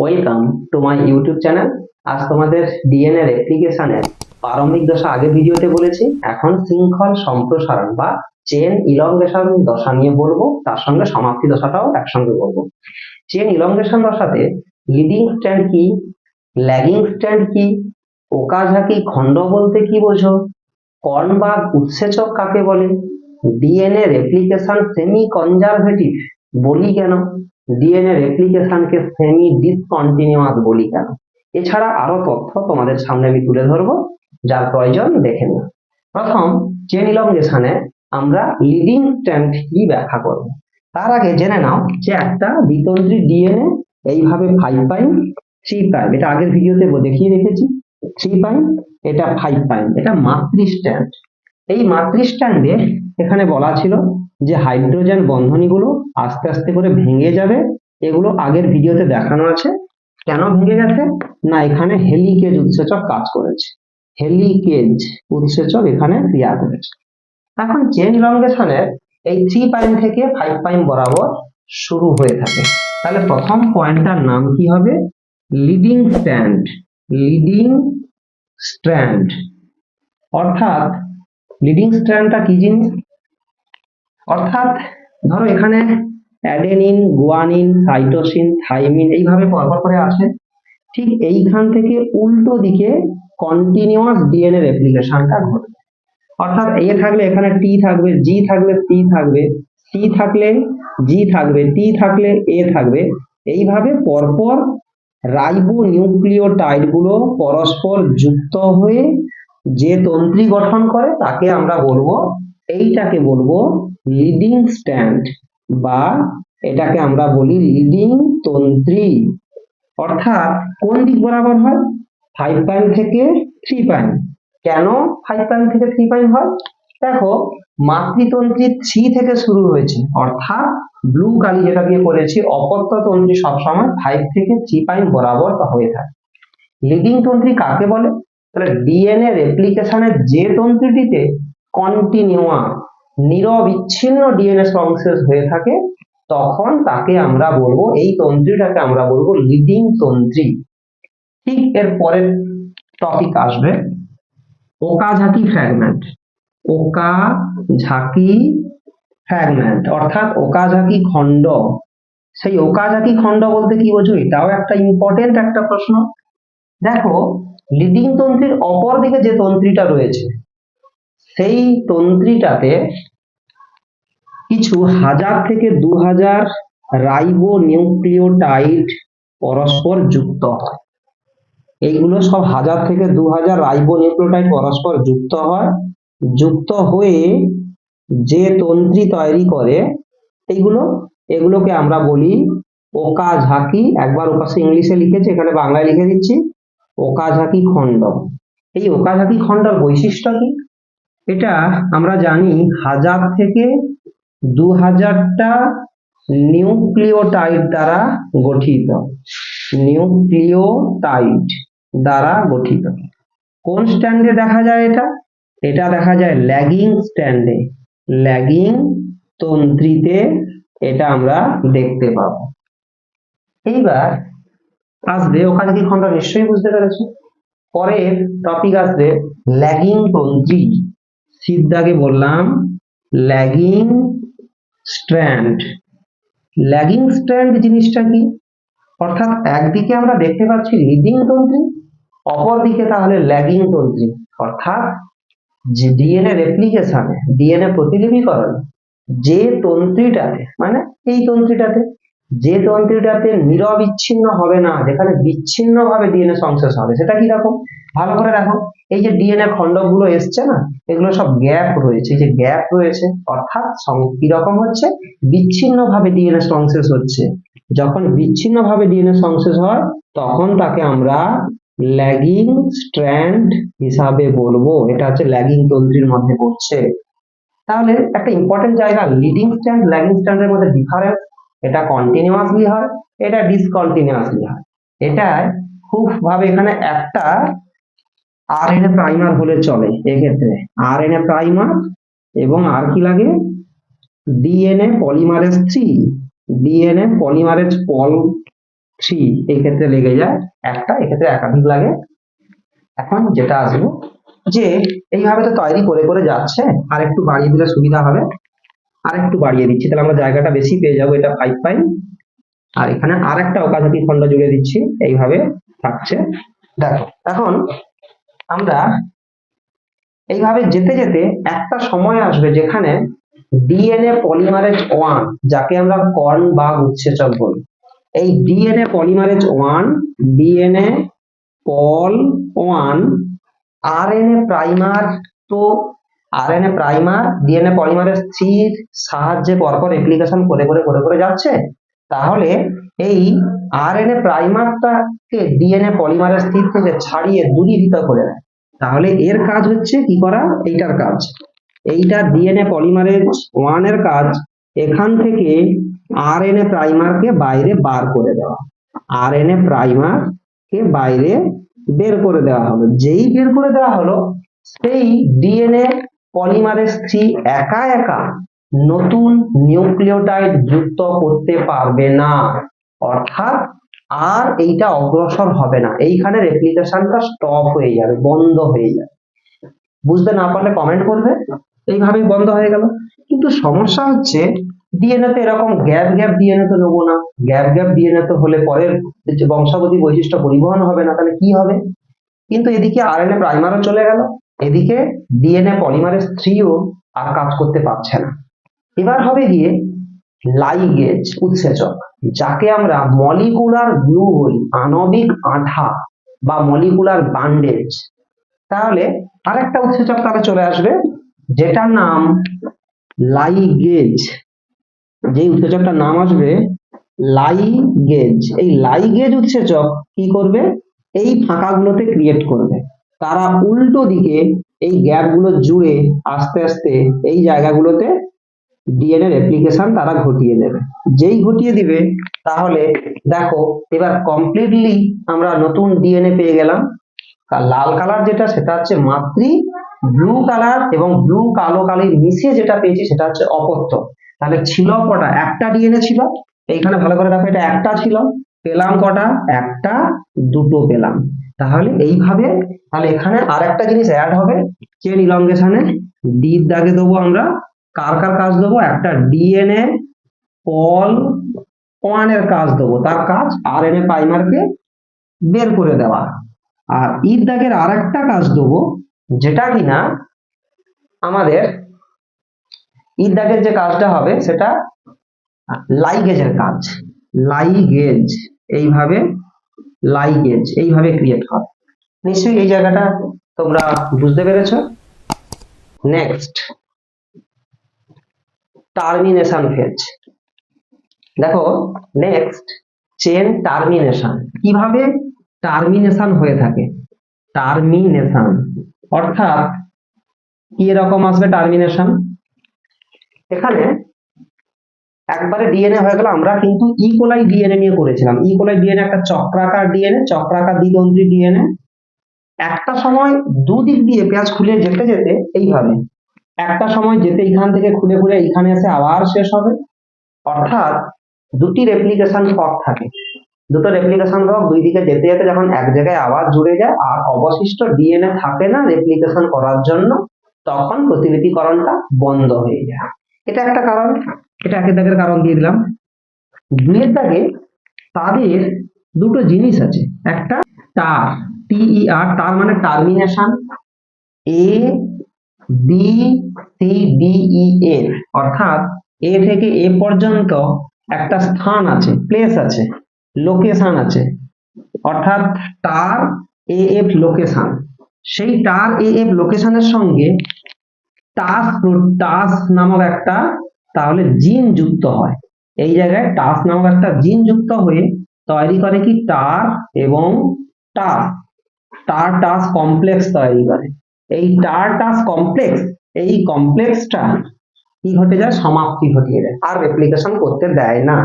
Welcome to my YouTube channel আজ তোমাদের DNA রেপ্লিকেশনের প্রারম্ভিক দশা আগে ভিডিওতে বলেছি। এখন শৃঙ্খল সম্প্রসারণ বা চেন ইলংগেশন দশা নিয়ে বলব। তার সঙ্গে সমাপ্তি দশাটাও একসঙ্গে বলব। চেন ইলংগেশন দশাতে লিডিং স্ট্যান্ড কি? ল্যাগিং স্ট্যান্ড কি? ওকাঝাকি খণ্ড বলতে কি বোঝো? কর্ন বা উৎসেচক কাকে বলে? ডিএনএ রেপ্লিকেশন সেমি কনজারভেটিভ বলি কেন? ডিএনএ রেপ্লিকেশনকে সেমি ডিসকন্টিনিউয়াস বলি কেন? এছাড়া আরও তথ্য তোমাদের সামনে আমি তুলে ধরবো, যার প্রয়োজন দেখে নিও। প্রথম চেন ইলংগেশনে আমরা লিডিং স্ট্যান্ড কি ব্যাখ্যা করব? তার আগে জেনে নাও যে একটা দ্বিতন্ত্রী ডিএনএ এইভাবে ফাইভ প্রাইম থ্রি প্রাইম এটা আগের ভিডিওতে দেখিয়ে রেখেছি। থ্রি প্রাইম এটা ফাইভ প্রাইম এটা মাতৃ স্ট্যান্ড এই মাতৃ স্ট্যান্ডে এখানে বলা ছিল যে হাইড্রোজেন বন্ধনীগুলো আস্তে আস্তে করে ভেঙে যাবে, এগুলো আগের ভিডিওতে দেখানো আছে। কেন ভেঙে গেছে? না, এখানে হেলিকেজ উৎসেচক কাজ করেছে। হেলিকেজ উৎসেচক এখানে ক্রিয়া করেছে। এখন চেন ইলংগেশনের এই থ্রি পাইম থেকে ফাইভ পাইম বরাবর শুরু হয়ে থাকে। তাহলে প্রথম পয়েন্টটার নাম কি হবে? লিডিং স্ট্যান্ড লিডিং স্ট্র্যান্ড অর্থাৎ লিডিং স্ট্র্যান্ডটা কি জিনিস? অর্থাৎ ধরো এখানে অ্যাডেনিন গুয়ানিন সাইটোসিন থাইমিন এইভাবে পরপর করে আছে ঠিক এইখান থেকে উল্টো দিকে কন্টিনিউয়াস ডিএনএ রেপ্লিকেশনটা ঘটবে অর্থাৎ এ থাকলে এখানে টি থাকবে জি থাকলে সি থাকবে সি থাকলে জি থাকবে টি থাকলে এ থাকবে, এইভাবে পরপর রাইবো নিউক্লিওটাইডগুলো পরস্পর যুক্ত হয়ে যে তন্ত্রী গঠন করে তাকে আমরা বলব, এইটাকে বলব লিডিং স্ট্যান্ড বা এটাকে আমরা বলি লিডিং তন্ত্রী। অর্থাৎ কোন দিক বরাবর হয়? ফাইভ পয়েন্ট থেকে থ্রি পয়েন্ট কেন ফাইভ পয়েন্ট থেকে থ্রি পয়েন্ট হয়? দেখো, মাতৃতন্ত্রী থ্রি থেকে শুরু হয়েছে। অর্থাৎ ব্লু কালি যেটা দিয়ে করেছি, অপত্য তন্ত্রী সবসময় ফাইভ থেকে থ্রি পয়েন্ট বরাবর হয়ে থাকে। লিডিং তন্ত্রী কাকে বলে? তাহলে ডিএনএ রেপ্লিকেশনের যে তন্ত্রীটিতে কন্টিনিউয়াস নিরবিচ্ছিন্ন ডিএনএ সংশ্লেষ হয়ে থাকে, তখন তাকে আমরা বলব, এই তন্ত্রীটাকে আমরা বলব লিডিং তন্ত্রী। ঠিক এর পরের টপিক আসবে। ওকাঝাকি ফ্র্যাগমেন্ট ওকা ঝাঁকি ফ্র্যাগমেন্ট অর্থাৎ ওকাঝাকি খণ্ড। সেই ওকাঝাকি খণ্ড বলতে কি বোঝো? এটাও একটা ইম্পর্টেন্ট একটা প্রশ্ন। দেখো লিডিং তন্ত্রীর অপর দিকে যে তন্ত্রীটা রয়েছে সেই তন্ত্রীটাতে কিছু হাজার থেকে দু হাজার রাইবো নিউক্লিওটাইড পরস্পর যুক্ত হয়। এইগুলো সব হাজার থেকে দু হাজার রাইবো নিউক্লিওটাইড পরস্পর যুক্ত হয়। যুক্ত হয়ে যে তন্ত্রী তৈরি করে এইগুলো এগুলোকে আমরা বলি ওকা ঝাঁকি একবার ওপাশে ইংলিশে লিখেছি, এখানে বাংলায় লিখে দিচ্ছি ওকা ঝাঁকি খণ্ড এই ওকাঝাকি খণ্ডর বৈশিষ্ট্য কি? এটা আমরা জানি হাজার থেকে দু হাজারটা নিউক্লিওটাইড দ্বারা গঠিত। নিউক্লিওটাইড দ্বারা গঠিত। কোন স্ট্যান্ডে দেখা যায় এটা? এটা দেখা যায় ল্যাগিং স্ট্যান্ডে। ল্যাগিং তন্ত্রীতে এটা আমরা দেখতে পাবো। এইবার আসবে, ওখানে কি খন্ড নিশ্চয়ই বুঝতে পেরেছ? পরের টপিক আসবে ল্যাগিং তন্ত্রী। সিদ্ধাকে বললাম ল্যাগিং স্ট্র্যান্ড ল্যাগিং স্ট্র্যান্ড জিনিসটা কি? অর্থাৎ একদিকে আমরা দেখতে পাচ্ছি লিডিং তন্ত্রী অপর দিকে তাহলে ল্যাগিং তন্ত্রী অর্থাৎ ডিএনএ রেপ্লিকেশনে ডিএনএ প্রতিলিপিকরণ, যে তন্ত্রীটাতে মানে এই তন্ত্রীটাতে, যে তন্ত্রীটাতে নিরবিচ্ছিন্ন হবে না, যেখানে বিচ্ছিন্ন ভাবে ডিএনএ সংশ্লেষ হবে, সেটা কি রকম? ভালো করে দেখো। এই যে ডিএনএ খণ্ডগুলো এসছে না, এগুলো সব গ্যাপ রয়েছে। এই যে গ্যাপ রয়েছে, অর্থাৎ কি রকম হচ্ছে? বিচ্ছিন্ন ভাবে ডিএনএ সংশ্লেষ হচ্ছে। যখন বিচ্ছিন্ন ভাবে ডিএনএ সংশ্লেষ হয়, তখন তাকে আমরা ল্যাগিং স্ট্র্যান্ড হিসাবে বলব। এটা হচ্ছে ল্যাগিং তন্ত্রীর মধ্যে পড়ছে। তাহলে একটা ইম্পর্টেন্ট জায়গা লিডিং স্ট্যান্ড ল্যাগিং স্ট্যান্ডের মধ্যে ডিফারেন্স এটা কন্টিনিউয়াসলি হয়, এটা ডিসকন্টিনিউয়াসলি হয়। এটা খুব ভাবে এখানে একটা আরএনএ প্রাইমার হলে চলে, এক্ষেত্রে আর আরএনএ প্রাইমার এবং আর কি লাগে? DNA polymerase three DNA polymerase pol three এক্ষেত্রে লেগে যায় একটা, এক্ষেত্রে একাধিক লাগে। এখন যেটা আসব যে এইভাবে তো তৈরি করে করে যাচ্ছে, আর একটু বাড়িয়ে দিলে সুবিধা হবে। আর একটু বাড়িয়ে দিচ্ছি, তাহলে আমরা জায়গাটা বেশি পেয়ে যাব, এটা ফাইভ পাই আর এখানে আর একটা ওকাঝাকি খণ্ড জুড়ে দিচ্ছি, এইভাবে থাকছে। দেখো, এখন আমরা এইভাবে যেতে যেতে একটা সময় আসবে যেখানে ডিএনএ পলিমারেজ ওয়ান যাকে আমরা কর্ন বা উৎসেচক বলি, এই DNA polymerase one DNA pol one RNA primer তো আরএনএ প্রাইমার ডিএনএ পলিমারেজ থ্রির সাহায্যে পরপর রেপ্লিকেশন করে করে করে করে যাচ্ছে? তাহলে এই আরএনএ প্রাইমারটাকে ডিএনএ পলিমারেজ স্থির থেকে ছাড়িয়ে দূরীভূত করে দেয়। তাহলে এর কাজ হচ্ছে কি করা? এইটার কাজ। এইটা ডিএনএ পলিমারেজ ওয়ানের কাজ। এখান থেকে আরএনএ প্রাইমারকে বাইরে বার করে দেওয়া। আরএনএ প্রাইমার কে বাইরে বের করে দেওয়া হলো যেই বের করে দেওয়া হলো, সেই ডিএনএ পলিমারেজ থ্রি একা একা নতুন নিউক্লিওটাইড যুক্ত করতে পারবে না। অর্থাৎ আর এইটা অগ্রসর হবে না। এইখানে রেপ্লিকেশনটা স্টপ হয়ে যাবে, বন্ধ হয়ে যাবে। বুঝতে না পারলে কমেন্ট করবে। এইভাবেই বন্ধ হয়ে গেল। কিন্তু সমস্যা হচ্ছে ডিএনএ তে এরকম গ্যাপ গ্যাপ ডিএনএ তো নেব না। গ্যাপ গ্যাপ ডিএনএ তো হলে পরের বংশাবলী বৈশিষ্ট্য পরিবহন হবে না, তাহলে কি হবে? কিন্তু এদিকে আর এন আরএনএ প্রাইমারও চলে গেল। এদিকে ডিএনএ পলিমারেজ থ্রিও আর কাজ করতে পারছে না। এবার হবে গিয়ে লাইগেজ উৎসেচক, যাকে আমরা মলিকুলার গ্লু বলি, আণবিক আঠা বা মলিকুলার বান্ডেজ তাহলে আরেকটা উৎসেচক তাহলে চলে আসবে, যেটার নাম লাইগেজ যে উৎসেচকটার নাম আসবে লাইগেজ এই লাইগেজ উৎসেচক কি করবে? এই ফাঁকাগুলোতে ক্রিয়েট করবে। তারা উল্টো দিকে এই গ্যাপগুলো জুড়ে আস্তে আস্তে এই জায়গাগুলোতে ডিএনএ রেপ্লিকেশন তারা ঘটিয়ে দেবে। যেই ঘটিয়ে দিবে, তাহলে দেখো, এবার কমপ্লিটলি আমরা নতুন ডিএনএ পেয়ে গেলাম। লাল কালার যেটা, সেটা হচ্ছে মাতৃ ব্লু কালার এবং ব্লু কালো কালির মিশিয়ে যেটা পেয়েছি, সেটা হচ্ছে অপত্য। তাহলে ছিল কটা? একটা ডিএনএ ছিল। এইখানে ভালো করে দেখো, এটা একটা ছিল। পেলাম কটা? একটা, দুটো পেলাম। তাহলে এইভাবে, তাহলে এখানে আর একটা জিনিস অ্যাড হবে। চেন ইলংগেশনে ডি দাগে দেবো আমরা কার কার কাজ দেবো? একটা ডিএনএ পল ওয়ানের কাজ দেবো। তার কাজ আর এন এ প্রাইমারকে বের করে দেওয়া। আর ঈদ দাগের আর একটা কাজ দেবো, যেটা কিনা আমাদের ঈদ দাগের যে কাজটা হবে, সেটা লাইগেজের কাজ। লাইগেজ এইভাবে লাইগেজ এইভাবে ক্রিয়েট হবে নিশ্চয়ই এই জায়গাটা তোমরা বুঝতে পেরেছ? নেক্সট টার্মিনেশন ফেজ দেখো নেক্সট চেন টার্মিনেশন কীভাবে? টার্মিনেশন হয়ে থাকে। টার্মিনেশন অর্থাৎ, কি এরকম আসবে টার্মিনেশন এখানে একবারে ডিএনএ হয়ে গেল। আমরা কিন্তু ইকোলাই ডিএনএ নিয়ে করেছিলাম। ইকোলাই ডিএনএ একটা চক্রাকার ডিএনএ চক্রাকার দ্বিদন্ত্রী ডিএনএ একটা সময় দুদিক দিয়ে পেঁয়াজ খুলে যেতে যেতে এইভাবে একটা সময় যেতে এইখান থেকে খুলে খুলে এইখানে এসে আবার শেষ হবে। অর্থাৎ দুটি রেপ্লিকেশন পথ থাকে। দুটো রেপ্লিকেশন পথ দুই দিকে যেতে যেতে যখন এক জায়গায় আবার জুড়ে যায় আর অবশিষ্ট ডিএনএ থাকে না রেপ্লিকেশন করার জন্য, তখন প্রতিলিপিকরণটা বন্ধ হয়ে যায়। এটা একটা কারণ। এটা একের দাগের কারণ দিয়ে দিলাম। দুইয়ের দাগে তাদের দুটো জিনিস আছে। একটা টার টিই আর তার মানে termination A B C D E এর অর্থাৎ এ থেকে এ পর্যন্ত একটা স্থান আছে প্লেস আছে লোকেশন আছে। অর্থাৎ টার এ এফ লোকেশন সেই টার এ এফ লোকেশনের সঙ্গে টাস টাস নামক একটা তাহলে জিন যুক্ত হয়। এই জায়গায় টাস নামক একটা জিন যুক্ত হয়ে তৈরি করে কি টার এবং টাস টার টাস কমপ্লেক্স তৈরি করে। এই টার টাস কমপ্লেক্স এই কমপ্লেক্সটা কি ঘটে যায়? সমাপ্তি ঘটিয়ে দেয়। আর রেপ্লিকেশন করতে দেয় না।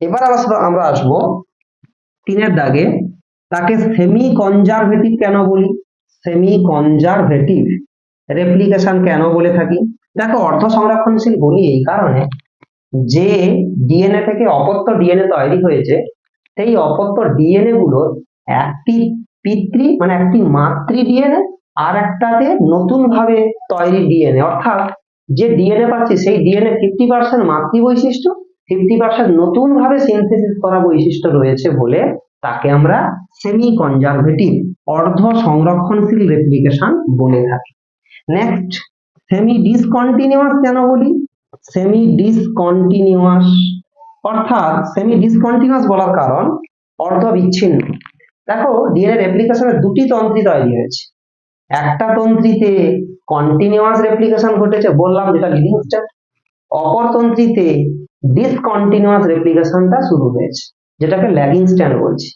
এবার আবার আমরা আসব তিনের দাগে। তাকে সেমি কনজারভেটিভ কেন বলি? সেমি কনজারভেটিভ রেপ্লিকেশন কেন বলে থাকি? দেখো, অর্ধ সংরক্ষণশীল বলি এই কারণে যে ডিএনএ থেকে অপত্য ডিএনএ তৈরি হয়েছে, সেই অপত্য ডিএনএ গুলোর একটি পিতৃ মানে একটি মাতৃ ডিএনএ আর একটাতে নতুন ভাবে তৈরি ডিএনএ অর্থাৎ যে ডিএনএ পাচ্ছি, সেই ডিএনএ ফিফটি পার্সেন্ট মাতৃ বৈশিষ্ট্য ফিফটি পার্সেন্ট নতুন ভাবে সিনথেসিস করা বৈশিষ্ট্য রয়েছে বলে তাকে আমরা সেমি কনজারভেটিভ অর্ধ সংরক্ষণশীল রেপ্লিকেশন বলে থাকি। নেক্সট সেমি ডিসকন্টিনিউয়াস কেন বলি? সেমি ডিসকন্টিনিউয়াস অর্থাৎ সেমি ডিসকন্টিনিউয়াস বলার কারণ অর্ধ বিচ্ছিন্ন দেখো ডিএনএ রেপ্লিকেশনের দুটি তন্ত্রী তৈরি হয়েছে। একটা তন্ত্রীতে কন্টিনিউয়াস রেপ্লিকেশন ঘটেছে, বললাম যেটা লিডিং স্টেপ অপর তন্ত্রীতে ডিসকন্টিনিউয়াস রেপ্লিকেশনটা শুরু হয়েছে, যেটাকে ল্যাগিং স্ট্যান্ড বলছি।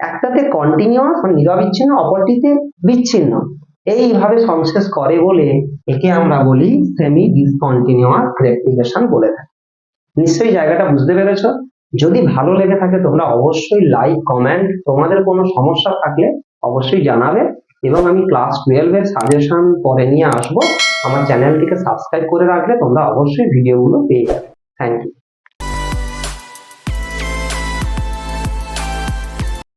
একটাতে কন্টিনিউয়াস মানে নিরবিচ্ছিন্ন, অপরটিতে বিচ্ছিন্ন। এইভাবে সংশ্লেষ করে বলে একে আমরা বলি সেমি ডিসকন্টিনিউয়াস রেপ্লিকেশন বলে থাকি। নিশ্চয়ই জায়গাটা বুঝতে পেরেছ? যদি ভালো লেগে থাকে তোমরা অবশ্যই লাইক কমেন্ট তোমাদের কোনো সমস্যা থাকলে অবশ্যই জানাবে। এবং আমি ক্লাস টুয়েলভ এর সাজেশন পরে নিয়ে আসব। আমার চ্যানেলটিকে সাবস্ক্রাইব করে রাখলে তোমরা অবশ্যই ভিডিওগুলো পেয়ে যাবে। Thank you